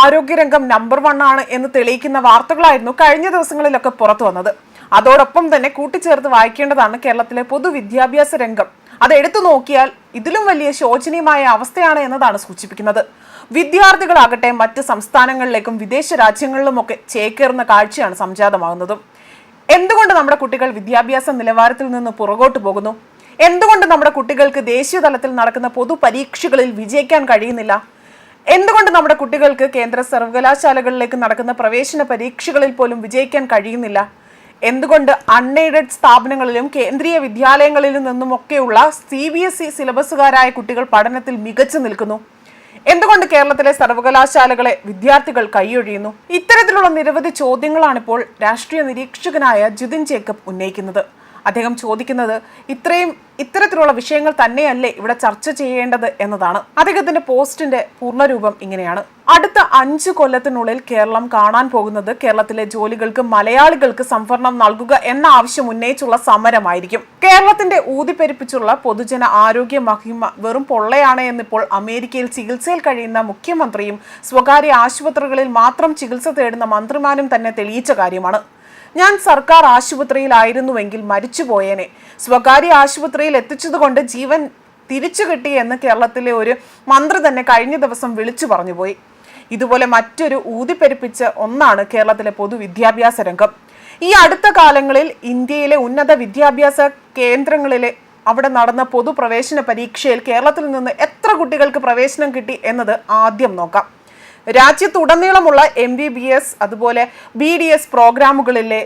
ആരോഗ്യരംഗം number one ആണ് എന്ന് തെളിയിക്കുന്ന വാർത്തകളായിരുന്നു കഴിഞ്ഞ ദിവസങ്ങളിലൊക്കെ പുറത്തു വന്നത്. അതോടൊപ്പം തന്നെ കൂട്ടിച്ചേർത്ത് വായിക്കേണ്ടതാണ് കേരളത്തിലെ പൊതുവിദ്യാഭ്യാസ രംഗം. അത് എടുത്തു നോക്കിയാൽ ഇതിലും വലിയ ശോചനീയമായ അവസ്ഥയാണ് എന്നതാണ് സൂചിപ്പിക്കുന്നത്. വിദ്യാർത്ഥികളാകട്ടെ മറ്റ് സംസ്ഥാനങ്ങളിലേക്കും വിദേശ രാജ്യങ്ങളിലുമൊക്കെ ചേക്കേറുന്ന കാഴ്ചയാണ് സംജാതമാകുന്നതും. എന്തുകൊണ്ട് നമ്മുടെ കുട്ടികൾ വിദ്യാഭ്യാസ നിലവാരത്തിൽ നിന്ന് പുറകോട്ട് പോകുന്നു? എന്തുകൊണ്ട് നമ്മുടെ കുട്ടികൾക്ക് ദേശീയ തലത്തിൽ നടക്കുന്ന പൊതു പരീക്ഷകളിൽ വിജയിക്കാൻ കഴിയുന്നില്ല? എന്തുകൊണ്ട് നമ്മുടെ കുട്ടികൾക്ക് കേന്ദ്ര സർവകലാശാലകളിലേക്ക് നടക്കുന്ന പ്രവേശന പരീക്ഷകളിൽ പോലും വിജയിക്കാൻ കഴിയുന്നില്ല? എന്തുകൊണ്ട് അൺഎയ്ഡഡ് സ്ഥാപനങ്ങളിലും കേന്ദ്രീയ വിദ്യാലയങ്ങളിലും നിന്നുമൊക്കെയുള്ള സി ബി എസ് ഇ സിലബസുകാരായ കുട്ടികൾ പഠനത്തിൽ മികച്ചു നിൽക്കുന്നു? എന്തുകൊണ്ട് കേരളത്തിലെ സർവകലാശാലകളെ വിദ്യാർത്ഥികൾ കൈയൊഴിയുന്നു? ഇത്തരത്തിലുള്ള നിരവധി ചോദ്യങ്ങളാണിപ്പോൾ രാഷ്ട്രീയ നിരീക്ഷകനായ ജിതിൻ ജേക്കബ് ഉന്നയിക്കുന്നത്. അദ്ദേഹം ചോദിക്കുന്നത് ഇത്രയും ഇത്തരത്തിലുള്ള വിഷയങ്ങൾ തന്നെയല്ലേ ഇവിടെ ചർച്ച ചെയ്യേണ്ടത് എന്നതാണ്. അദ്ദേഹത്തിന്റെ പോസ്റ്റിന്റെ പൂർണരൂപം ഇങ്ങനെയാണ്. അടുത്ത അഞ്ച് കൊല്ലത്തിനുള്ളിൽ കേരളം കാണാൻ പോകുന്നത് കേരളത്തിലെ ജോലികൾക്ക് മലയാളികൾക്ക് സംവരണം നൽകുക എന്ന ആവശ്യം ഉന്നയിച്ചുള്ള സമരമായിരിക്കും. കേരളത്തിന്റെ ഊതിപ്പെരിപ്പിച്ചുള്ള പൊതുജന ആരോഗ്യ മഹിമ വെറും പൊള്ളയാണ് എന്നിപ്പോൾ അമേരിക്കയിൽ ചികിത്സയിൽ കഴിയുന്ന മുഖ്യമന്ത്രിയും സ്വകാര്യ ആശുപത്രികളിൽ മാത്രം ചികിത്സ തേടുന്ന മന്ത്രിമാരും തന്നെ തെളിയിച്ച കാര്യമാണ്. ഞാൻ സർക്കാർ ആശുപത്രിയിലായിരുന്നുവെങ്കിൽ മരിച്ചുപോയേനെ. സ്വകാര്യ ആശുപത്രിയിൽ എത്തിച്ചതുകൊണ്ട് ജീവൻ തിരിച്ചു കിട്ടി എന്ന് കേരളത്തിലെ ഒരു മന്ത്രി തന്നെ കഴിഞ്ഞ ദിവസം വിളിച്ചു പറഞ്ഞുപോയി. ഇതുപോലെ മറ്റൊരു ഊതിപ്പെരുപ്പിച്ച ഒന്നാണ് കേരളത്തിലെ പൊതുവിദ്യാഭ്യാസ രംഗം. ഈ അടുത്ത കാലങ്ങളിൽ ഇന്ത്യയിലെ ഉന്നത വിദ്യാഭ്യാസ കേന്ദ്രങ്ങളിലെ അവിടെ നടന്ന പൊതുപ്രവേശന പരീക്ഷയിൽ കേരളത്തിൽ നിന്ന് എത്ര കുട്ടികൾക്ക് പ്രവേശനം കിട്ടി എന്നത് ആദ്യം നോക്കാം. രാജ്യത്തുടനീളമുള്ള എം ബി ബി എസ് അതുപോലെ ബി ഡി എസ് പ്രോഗ്രാമുകളിലെ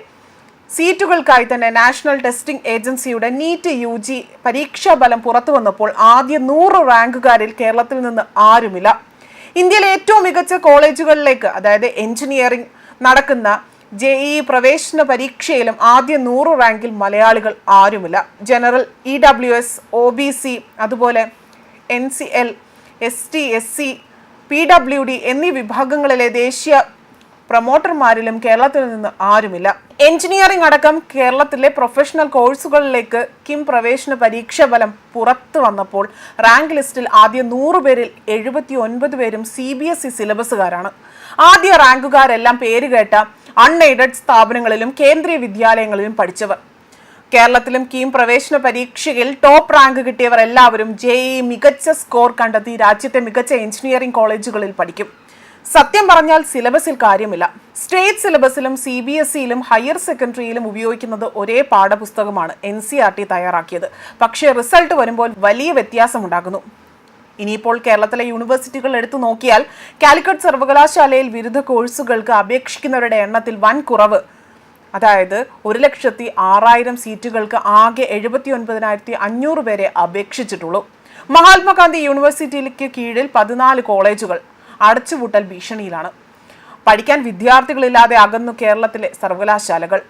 സീറ്റുകൾക്കായി തന്നെ നാഷണൽ ടെസ്റ്റിംഗ് ഏജൻസിയുടെ നീറ്റ് യു ജി പരീക്ഷാ ഫലം പുറത്തു വന്നപ്പോൾ ആദ്യ നൂറ് റാങ്കുകാരിൽ കേരളത്തിൽ നിന്ന് ആരുമില്ല. ഇന്ത്യയിലെ ഏറ്റവും മികച്ച കോളേജുകളിലേക്ക് അതായത് എഞ്ചിനീയറിംഗ് നടക്കുന്ന ജെ ഇ പ്രവേശന പരീക്ഷയിലും ആദ്യ നൂറ് റാങ്കിൽ മലയാളികൾ ആരുമില്ല. General E W S O B C അതുപോലെ N C L S T S C P W D എന്നീ വിഭാഗങ്ങളിലെ ദേശീയ പ്രൊമോട്ടർമാരിലും കേരളത്തിൽ നിന്ന് ആരുമില്ല. എഞ്ചിനീയറിംഗ് അടക്കം കേരളത്തിലെ പ്രൊഫഷണൽ കോഴ്സുകളിലേക്ക് കിം പ്രവേശന പരീക്ഷ ഫലം പുറത്തു വന്നപ്പോൾ റാങ്ക് ലിസ്റ്റിൽ ആദ്യ നൂറ് പേരിൽ എഴുപത്തി ഒൻപത് പേരും സി ബി എസ് ഇ സിലബസുകാരാണ്. ആദ്യ റാങ്കുകാരെല്ലാം പേരുകേട്ട അൺഎയ്ഡഡ് സ്ഥാപനങ്ങളിലും കേന്ദ്രീയ വിദ്യാലയങ്ങളിലും പഠിച്ചവർ. കേരളത്തിലും കീം പ്രവേശന പരീക്ഷയിൽ ടോപ്പ് റാങ്ക് കിട്ടിയവർ എല്ലാവരും ജെ മികച്ച സ്കോർ കണ്ടെത്തി രാജ്യത്തെ മികച്ച എഞ്ചിനീയറിംഗ് കോളേജുകളിൽ പഠിക്കും. സത്യം പറഞ്ഞാൽ സിലബസിൽ കാര്യമില്ല. സ്റ്റേറ്റ് സിലബസിലും സി ബി എസ് ഇയിലും ഹയർ സെക്കൻഡറിയിലും ഉപയോഗിക്കുന്നത് ഒരേ പാഠപുസ്തകമാണ് എൻ സി ആർ ടി തയ്യാറാക്കിയത്. പക്ഷേ റിസൾട്ട് വരുമ്പോൾ വലിയ വ്യത്യാസമുണ്ടാകുന്നു. ഇനിയിപ്പോൾ കേരളത്തിലെ യൂണിവേഴ്സിറ്റികൾ എടുത്തു നോക്കിയാൽ കാലിക്കറ്റ് സർവകലാശാലയിൽ ബിരുദ കോഴ്സുകൾക്ക് അപേക്ഷിക്കുന്നവരുടെ എണ്ണത്തിൽ വൻ കുറവ്. അതായത് ഒരു ലക്ഷത്തി ആറായിരം സീറ്റുകൾക്ക് ആകെ എഴുപത്തി ഒൻപതിനായിരത്തി അഞ്ഞൂറ് പേരെ അപേക്ഷിച്ചിട്ടുള്ളൂ. മഹാത്മാഗാന്ധി യൂണിവേഴ്സിറ്റിക്ക് കീഴിൽ പതിനാല് കോളേജുകൾ അടച്ചുപൂട്ടൽ ഭീഷണിയിലാണ്. പഠിക്കാൻ വിദ്യാർത്ഥികളില്ലാതെ അകന്നു കേരളത്തിലെ സർവകലാശാലകൾ.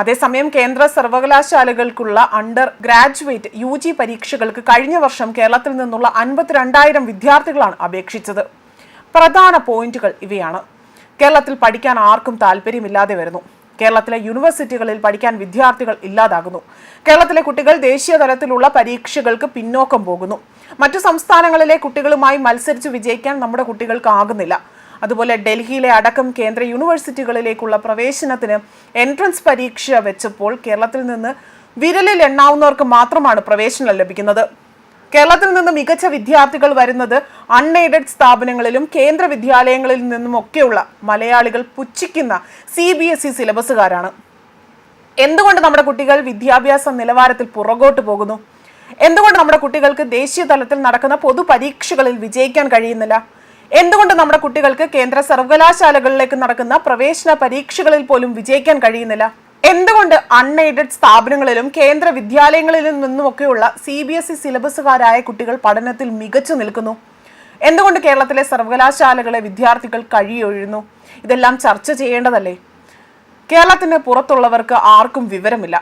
അതേസമയം കേന്ദ്ര സർവകലാശാലകൾക്കുള്ള അണ്ടർ ഗ്രാജുവേറ്റ് യു ജി പരീക്ഷകൾക്ക് കഴിഞ്ഞ വർഷം കേരളത്തിൽ നിന്നുള്ള അൻപത്തിരണ്ടായിരം വിദ്യാർത്ഥികളാണ് അപേക്ഷിച്ചത്. പ്രധാന പോയിന്റുകൾ ഇവയാണ്. കേരളത്തിൽ പഠിക്കാൻ ആർക്കും താല്പര്യമില്ലാതെ വരുന്നു. കേരളത്തിലെ യൂണിവേഴ്സിറ്റികളിൽ പഠിക്കാൻ വിദ്യാർത്ഥികൾ ഇല്ലാതാകുന്നു. കേരളത്തിലെ കുട്ടികൾ ദേശീയ തലത്തിലുള്ള പരീക്ഷകൾക്ക് പിന്നോക്കം പോകുന്നു. മറ്റു സംസ്ഥാനങ്ങളിലെ കുട്ടികളുമായി മത്സരിച്ച് വിജയിക്കാൻ നമ്മുടെ കുട്ടികൾക്ക് ആകുന്നില്ല. അതുപോലെ ഡൽഹിയിലെ അടക്കം കേന്ദ്ര യൂണിവേഴ്സിറ്റികളിലേക്കുള്ള പ്രവേശനത്തിന് എൻട്രൻസ് പരീക്ഷ വെച്ചപ്പോൾ കേരളത്തിൽ നിന്ന് വിരലിൽ എണ്ണാവുന്നവർക്ക് മാത്രമാണ് പ്രവേശനം ലഭിക്കുന്നത്. കേരളത്തിൽ നിന്ന് മികച്ച വിദ്യാർത്ഥികൾ വരുന്നത് അൺഎയ്ഡഡ് സ്ഥാപനങ്ങളിലും കേന്ദ്ര വിദ്യാലയങ്ങളിൽ നിന്നുമൊക്കെയുള്ള മലയാളികൾ പുച്ഛിക്കുന്ന സി ബി എസ് ഇ സിലബസുകാരാണ്. എന്തുകൊണ്ട് നമ്മുടെ കുട്ടികൾ വിദ്യാഭ്യാസ നിലവാരത്തിൽ പുറകോട്ട് പോകുന്നു? എന്തുകൊണ്ട് നമ്മുടെ കുട്ടികൾക്ക് ദേശീയ തലത്തിൽ നടക്കുന്ന പൊതു പരീക്ഷകളിൽ വിജയിക്കാൻ കഴിയുന്നില്ല? എന്തുകൊണ്ട് നമ്മുടെ കുട്ടികൾക്ക് കേന്ദ്ര സർവകലാശാലകളിലേക്ക് നടക്കുന്ന പ്രവേശന പരീക്ഷകളിൽ പോലും വിജയിക്കാൻ കഴിയുന്നില്ല? എന്തുകൊണ്ട് അൺഎയ്ഡഡ് സ്ഥാപനങ്ങളിലും കേന്ദ്ര വിദ്യാലയങ്ങളിലും നിന്നുമൊക്കെയുള്ള സി ബി എസ് ഇ സിലബസുകാരായ കുട്ടികൾ പഠനത്തിൽ മികച്ചു നിൽക്കുന്നു? എന്തുകൊണ്ട് കേരളത്തിലെ സർവകലാശാലകളെ വിദ്യാർത്ഥികൾ കഴിയൊഴുന്നു ഇതെല്ലാം ചർച്ച ചെയ്യേണ്ടതല്ലേ? കേരളത്തിന് പുറത്തുള്ളവർക്ക് ആർക്കും വിവരമില്ല.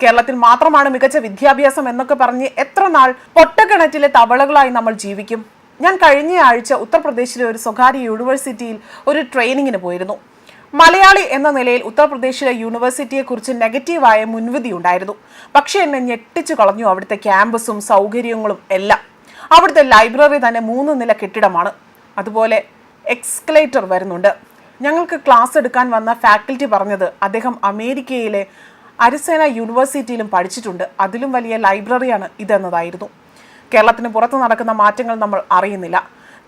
കേരളത്തിൽ മാത്രമാണ് മികച്ച വിദ്യാഭ്യാസം എന്നൊക്കെ പറഞ്ഞ് എത്ര നാൾ പൊട്ടക്കിണറ്റിലെ തവളകളായി നമ്മൾ ജീവിക്കും? ഞാൻ കഴിഞ്ഞ ആഴ്ച ഉത്തർപ്രദേശിലെ ഒരു സ്വകാര്യ യൂണിവേഴ്സിറ്റിയിൽ ഒരു ട്രെയിനിങ്ങിന് പോയിരുന്നു. മലയാളി എന്ന നിലയിൽ ഉത്തർപ്രദേശിലെ യൂണിവേഴ്സിറ്റിയെ കുറിച്ച് നെഗറ്റീവായ മുൻവിധി ഉണ്ടായിരുന്നു പക്ഷേ എന്നെ ഞെട്ടിച്ചു കളഞ്ഞു അവിടുത്തെ ക്യാമ്പസും സൗകര്യങ്ങളും എല്ലാം. അവിടുത്തെ ലൈബ്രറി തന്നെ മൂന്ന് നില കെട്ടിടമാണ്. അതുപോലെ എക്സ്കലേറ്റർ വരുന്നുണ്ട്. ഞങ്ങൾക്ക് ക്ലാസ് എടുക്കാൻ വന്ന ഫാക്കൽറ്റി പറഞ്ഞത് അദ്ദേഹം അമേരിക്കയിലെ അരിസേന യൂണിവേഴ്സിറ്റിയിലും പഠിച്ചിട്ടുണ്ട്. അതിലും വലിയ ലൈബ്രറിയാണ് ഇതെന്നതായിരുന്നു. കേരളത്തിന് പുറത്ത് നടക്കുന്ന മാറ്റങ്ങൾ നമ്മൾ അറിയുന്നില്ല.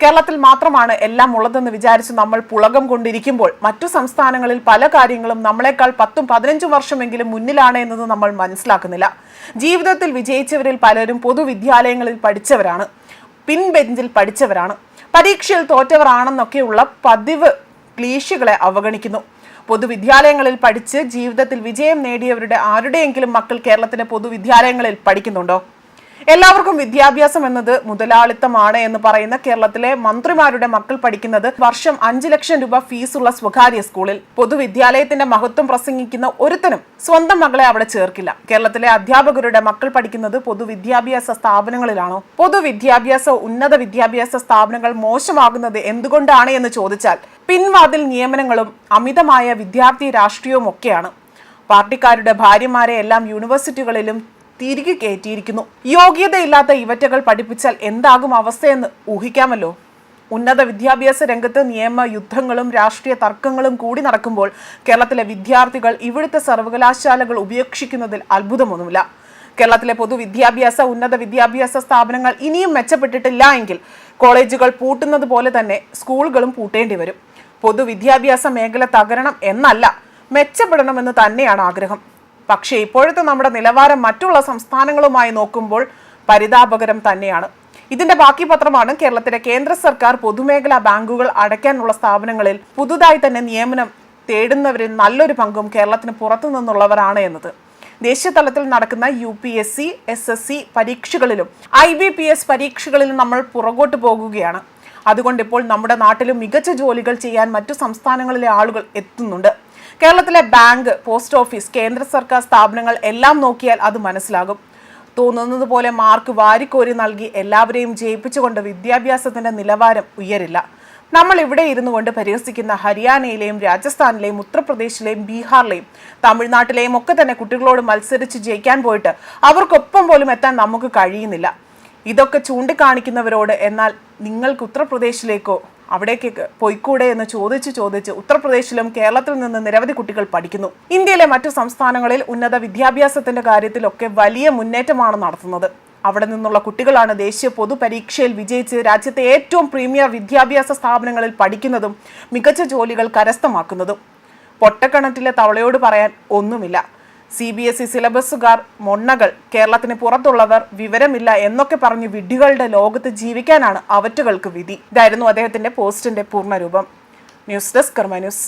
കേരളത്തിൽ മാത്രമാണ് എല്ലാം ഉള്ളതെന്ന് വിചാരിച്ച് നമ്മൾ പുളകം കൊണ്ടിരിക്കുമ്പോൾ മറ്റു സംസ്ഥാനങ്ങളിൽ പല കാര്യങ്ങളും നമ്മളെക്കാൾ പത്തും പതിനഞ്ചും വർഷമെങ്കിലും മുന്നിലാണ് എന്നത് നമ്മൾ മനസ്സിലാക്കുന്നില്ല. ജീവിതത്തിൽ വിജയിച്ചവരിൽ പലരും പൊതുവിദ്യാലയങ്ങളിൽ പഠിച്ചവരാണ്. പിൻബെഞ്ചിൽ പഠിച്ചവരാണ്. പരീക്ഷയിൽ തോറ്റവരാണെന്നൊക്കെയുള്ള പതിവ് ക്ലീശുകളെ അവഗണിക്കുന്നു. പൊതുവിദ്യാലയങ്ങളിൽ പഠിച്ച് ജീവിതത്തിൽ വിജയം നേടിയവരുടെ ആരുടെയെങ്കിലും മക്കൾ കേരളത്തിലെ പൊതുവിദ്യാലയങ്ങളിൽ പഠിക്കുന്നുണ്ടോ? എല്ലാവർക്കും വിദ്യാഭ്യാസം എന്നത് മുതലാളിത്തമാണ് എന്ന് പറയുന്ന കേരളത്തിലെ മന്ത്രിമാരുടെ മക്കൾ പഠിക്കുന്നത് വർഷം അഞ്ചു ലക്ഷം രൂപ ഫീസുള്ള സ്വകാര്യ സ്കൂളിൽ. പൊതുവിദ്യാലയത്തിന്റെ മഹത്വം പ്രസംഗിക്കുന്ന ഒരുത്തനും സ്വന്തം മകളെ അവിടെ ചേർക്കില്ല. കേരളത്തിലെ അധ്യാപകരുടെ മക്കൾ പഠിക്കുന്നത് പൊതുവിദ്യാഭ്യാസ സ്ഥാപനങ്ങളിലാണോ? പൊതുവിദ്യാഭ്യാസ ഉന്നത വിദ്യാഭ്യാസ സ്ഥാപനങ്ങൾ മോശമാകുന്നത് എന്തുകൊണ്ടാണ് എന്ന് ചോദിച്ചാൽ പിൻവാതിൽ നിയമനങ്ങളും അമിതമായ വിദ്യാർത്ഥി രാഷ്ട്രീയവും ഒക്കെയാണ് പാർട്ടിക്കാരുടെ ഭാര്യമാരെ എല്ലാം യൂണിവേഴ്സിറ്റികളിലും തിരികെ കയറ്റിയിരിക്കുന്നു. യോഗ്യതയില്ലാത്ത ഇവറ്റകൾ പഠിപ്പിച്ചാൽ എന്താകും അവസ്ഥയെന്ന് ഊഹിക്കാമല്ലോ. ഉന്നത വിദ്യാഭ്യാസ രംഗത്ത് നിയമ യുദ്ധങ്ങളും രാഷ്ട്രീയ തർക്കങ്ങളും കൂടി നടക്കുമ്പോൾ കേരളത്തിലെ വിദ്യാർത്ഥികൾ ഇവിടുത്തെ സർവകലാശാലകൾ ഉപേക്ഷിക്കുന്നതിൽ അത്ഭുതമൊന്നുമില്ല. കേരളത്തിലെ പൊതുവിദ്യാഭ്യാസ ഉന്നത വിദ്യാഭ്യാസ സ്ഥാപനങ്ങൾ ഇനിയും മെച്ചപ്പെട്ടിട്ടില്ല എങ്കിൽ കോളേജുകൾ പൂട്ടുന്നത് പോലെ തന്നെ സ്കൂളുകളും പൂട്ടേണ്ടി വരും. പൊതുവിദ്യാഭ്യാസ മേഖല തകരണം എന്നല്ല മെച്ചപ്പെടണമെന്ന് തന്നെയാണ് ആഗ്രഹം. പക്ഷേ ഇപ്പോഴത്തെ നമ്മുടെ നിലവാരം മറ്റുള്ള സംസ്ഥാനങ്ങളുമായി നോക്കുമ്പോൾ പരിതാപകരം തന്നെയാണ്. ഇതിന്റെ ബാക്കി പത്രമാണ് കേരളത്തിലെ കേന്ദ്ര സർക്കാർ പൊതുമേഖലാ ബാങ്കുകൾ അടയ്ക്കാനുള്ള സ്ഥാപനങ്ങളിൽ പുതുതായി തന്നെ നിയമനം തേടുന്നവരിൽ നല്ലൊരു പങ്കും കേരളത്തിന് പുറത്തു നിന്നുള്ളവരാണ് എന്നത്. ദേശീയ തലത്തിൽ നടക്കുന്ന U P S C S S C പരീക്ഷകളിലും I B P S പരീക്ഷകളിലും നമ്മൾ പുറകോട്ട് പോകുകയാണ്. അതുകൊണ്ട് ഇപ്പോൾ നമ്മുടെ നാട്ടിലും മികച്ച ജോലികൾ ചെയ്യാൻ മറ്റു സംസ്ഥാനങ്ങളിലെ ആളുകൾ എത്തുന്നുണ്ട്. കേരളത്തിലെ ബാങ്ക് പോസ്റ്റ് ഓഫീസ് കേന്ദ്ര സർക്കാർ സ്ഥാപനങ്ങൾ എല്ലാം നോക്കിയാൽ അത് മനസ്സിലാകും. തോന്നുന്നത് പോലെ മാർക്ക് വാരിക്കോരി നൽകി എല്ലാവരെയും ജയിപ്പിച്ചുകൊണ്ട് വിദ്യാഭ്യാസത്തിന്റെ നിലവാരം ഉയരില്ല. നമ്മൾ ഇവിടെ ഇരുന്നു കൊണ്ട് പരിഹസിക്കുന്ന ഹരിയാനയിലെയും രാജസ്ഥാനിലെയും ഉത്തർപ്രദേശിലെയും ബീഹാറിലെയും തമിഴ്നാട്ടിലെയും ഒക്കെ തന്നെ കുട്ടികളോട് മത്സരിച്ച് ജയിക്കാൻ പോയിട്ട് അവർക്കൊപ്പം പോലും എത്താൻ നമുക്ക് കഴിയുന്നില്ല. ഇതൊക്കെ ചൂണ്ടിക്കാണിക്കുന്നവരോട് എന്നാൽ നിങ്ങൾക്ക് ഉത്തർപ്രദേശിലേക്കോ അവിടേക്ക് പോയിക്കൂടെ എന്ന് ചോദിച്ച് ചോദിച്ച് ഉത്തർപ്രദേശിലും കേരളത്തിൽ നിന്ന് നിരവധി കുട്ടികൾ പഠിക്കുന്നു. ഇന്ത്യയിലെ മറ്റു സംസ്ഥാനങ്ങളിൽ ഉന്നത വിദ്യാഭ്യാസത്തിന്റെ കാര്യത്തിലൊക്കെ വലിയ മുന്നേറ്റമാണ് നടത്തുന്നത്. അവിടെ നിന്നുള്ള കുട്ടികളാണ് ദേശീയ പൊതുപരീക്ഷയിൽ വിജയിച്ച് രാജ്യത്തെ ഏറ്റവും പ്രീമിയർ വിദ്യാഭ്യാസ സ്ഥാപനങ്ങളിൽ പഠിക്കുന്നതും മികച്ച ജോലികൾ കരസ്ഥമാക്കുന്നതും. പൊട്ടക്കണറ്റിലെ തവളയോട് പറയാൻ ഒന്നുമില്ല. സി ബി എസ് ഇ സിലബസുകാർ മൊണ്ണകൾ. കേരളത്തിന് പുറത്തുള്ളവർ വിവരമില്ല എന്നൊക്കെ പറഞ്ഞ് വിഡ്ഢികളുടെ ലോകത്ത് ജീവിക്കാനാണ് അവറ്റുകൾക്ക് വിധി. ഇതായിരുന്നു അദ്ദേഹത്തിന്റെ പോസ്റ്റിന്റെ പൂർണരൂപം ന്യൂസ് ഡെസ്ക് കർമ്മ ന്യൂസ്.